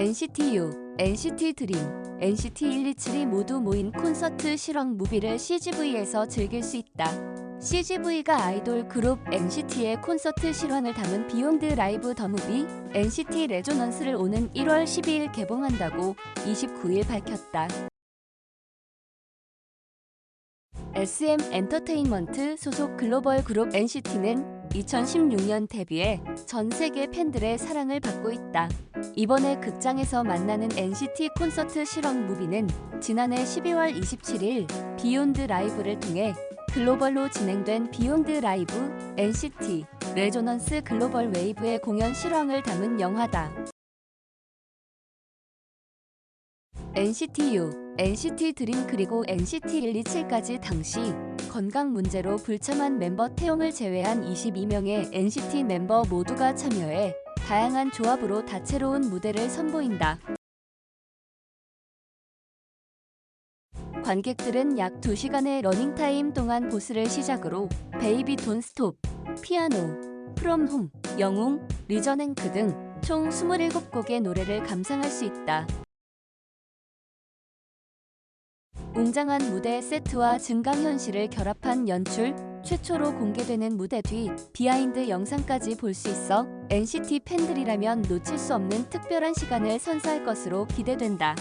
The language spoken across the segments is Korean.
NCT U, NCT 드림, NCT 127이 모두 모인 콘서트 실황 무비를 CGV에서 즐길 수 있다. CGV가 아이돌 그룹 NCT의 콘서트 실황을 담은 비욘드 라이브 더 무비 NCT 레조넌스를 오는 1월 12일 개봉한다고 29일 밝혔다. SM 엔터테인먼트 소속 글로벌 그룹 NCT는 2016년 데뷔해 전 세계 팬들의 사랑을 받고 있다. 이번에 극장에서 만나는 NCT 콘서트 실황 무비는 지난해 12월 27일 비욘드 라이브를 통해 글로벌로 진행된 비욘드 라이브 NCT 레조넌스 글로벌 웨이브의 공연 실황을 담은 영화다. NCT U, NCT 드림 그리고 NCT 127까지 당시 건강 문제로 불참한 멤버 태용을 제외한 22명의 NCT 멤버 모두가 참여해 다양한 조합으로 다채로운 무대를 선보인다. 관객들은 약 2시간의 러닝타임 동안 보스를 시작으로 베이비 돈 스톱, 피아노, 프롬 홈, 영웅, 리전앵크 등 총 27곡의 노래를 감상할 수 있다. 웅장한 무대 세트와 증강현실을 결합한 연출, 최초로 공개되는 무대 뒤 비하인드 영상까지 볼 수 있어 NCT 팬들이라면 놓칠 수 없는 특별한 시간을 선사할 것으로 기대된다.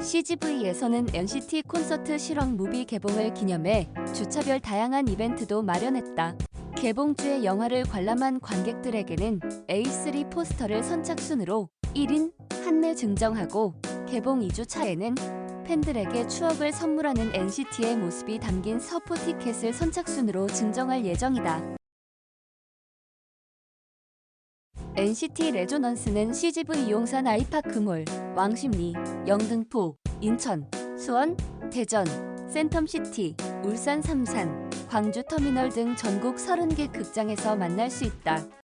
CGV에서는 NCT 콘서트 실황 무비 개봉을 기념해 주차별 다양한 이벤트도 마련했다. 개봉주의 영화를 관람한 관객들에게는 A3 포스터를 선착순으로 1인 한매 증정하고 개봉 2주 차에는 팬들에게 추억을 선물하는 NCT의 모습이 담긴 서포 티켓을 선착순으로 증정할 예정이다. NCT 레조넌스는 CGV 이용산 아이파크몰, 왕십리, 영등포, 인천, 수원, 대전, 센텀시티, 울산 삼산, 광주 터미널 등 전국 30개 극장에서 만날 수 있다.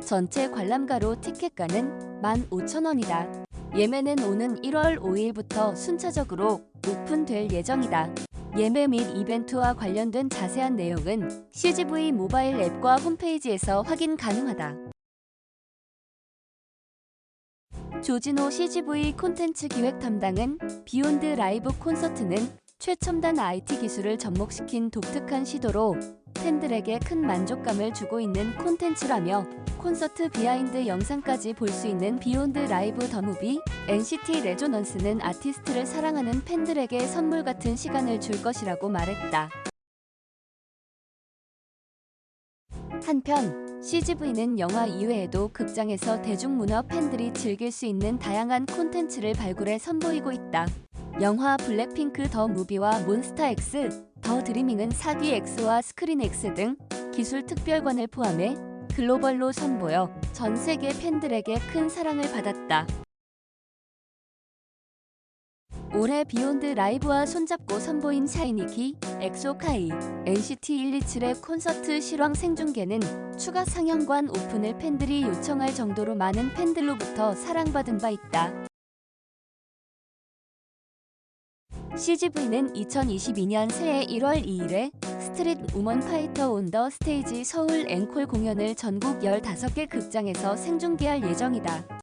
전체 관람가로 티켓가는 15,000원이다. 예매는 오는 1월 5일부터 순차적으로 오픈될 예정이다. 예매 및 이벤트와 관련된 자세한 내용은 CGV 모바일 앱과 홈페이지에서 확인 가능하다. 조진호 CGV 콘텐츠 기획 담당은 비욘드 라이브 콘서트는 최첨단 IT 기술을 접목시킨 독특한 시도로 팬들에게 큰 만족감을 주고 있는 콘텐츠라며 콘서트 비하인드 영상까지 볼 수 있는 비욘드 라이브 더 무비 NCT 레조넌스는 아티스트를 사랑하는 팬들에게 선물 같은 시간을 줄 것이라고 말했다. 한편 CGV는 영화 이외에도 극장에서 대중문화 팬들이 즐길 수 있는 다양한 콘텐츠를 발굴해 선보이고 있다. 영화 블랙핑크 더 무비와 몬스타엑스, 더 드리밍은 사기 X와 스크린 X 등 기술 특별관을 포함해 글로벌로 선보여 전 세계 팬들에게 큰 사랑을 받았다. 올해 비욘드 라이브와 손잡고 선보인 샤이니키, 엑소카이, NCT 127의 콘서트 실황 생중계는 추가 상영관 오픈을 팬들이 요청할 정도로 많은 팬들로부터 사랑받은 바 있다. CGV는 2022년 새해 1월 2일에 스트릿 우먼 파이터 온 더 스테이지 서울 앵콜 공연을 전국 15개 극장에서 생중계할 예정이다.